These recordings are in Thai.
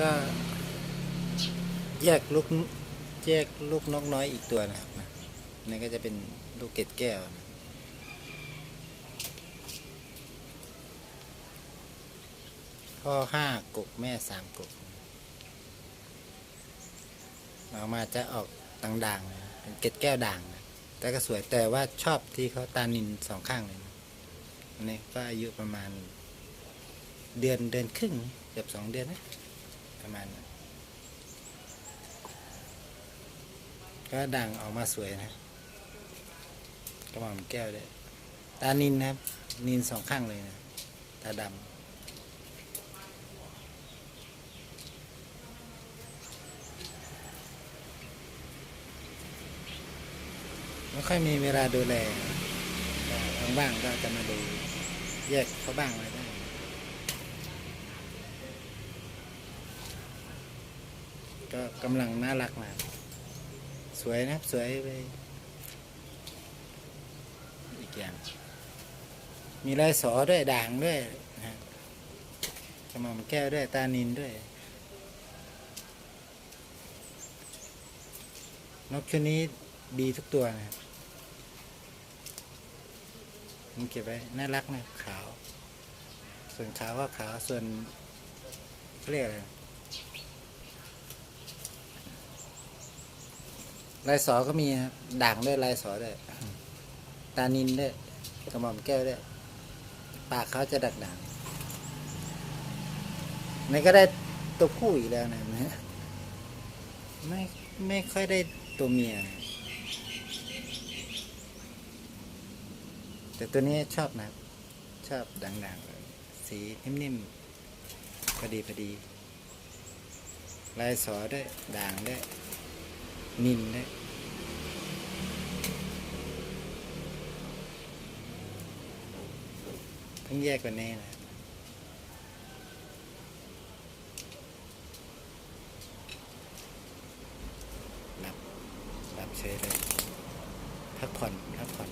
ก็แยกลูกแยกลูกนกน้อยอีกตัวนะครับนี่ก็จะเป็นลูกเกดแก้วนะพ่อห้ากกแม่สามกกออกมาจะออกด่างๆนะเป็นเกดแก้วด่างนะแต่ก็สวยแต่ว่าชอบที่เขาตานินสองข้างเลยนะอันนี้ก็อายุประมาณเดือนเดือนครึ่งเกือบสองเดือนนะ ประมาณนั้นก็ด่างออกมาสวยนะกระหม่อมแก้วด้วยตานินนะครับ นินสองข้างเลยนะตาดำไม่ค่อยมีเวลาดูแลก็บ้างก็จะมาดูแยกเขาบ้างอะไรบ้ ก็กำลังน่ารักมากสวยนะครับ สวยไปอีกอย่าง มีลายสอด้วยด่างด้วยนะกระหม่อมแก้วด้วยตานินด้วย นกชนิดนี้ดีทุกตัวนะครับมันเก็บไว้น่ารักนะขาว ส่วนขาวก็ขาวส่วนเขาเรียกอะไร ลายสอก็มีครับด่างด้วยลายสอด้วยตานินด้วยกระหม่อมแก้วด้วยปากเขาจะดักด่างนี่ก็ได้ตัวผู้อีกแล้วนะไม่ไม่ค่อยได้ตัวเมีย แต่ตัวนี้ชอบนะชอบด่างๆเลยสีนิ่มๆพอดีพอดีลายสอด้วยด่างด้วย นินด้วยต้องแยกกว่านี้นะหลับหลับเฉยเลย พักผ่อน พักผ่อน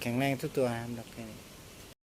แข็งแรงทุกตัวนะครับนกแค่นี้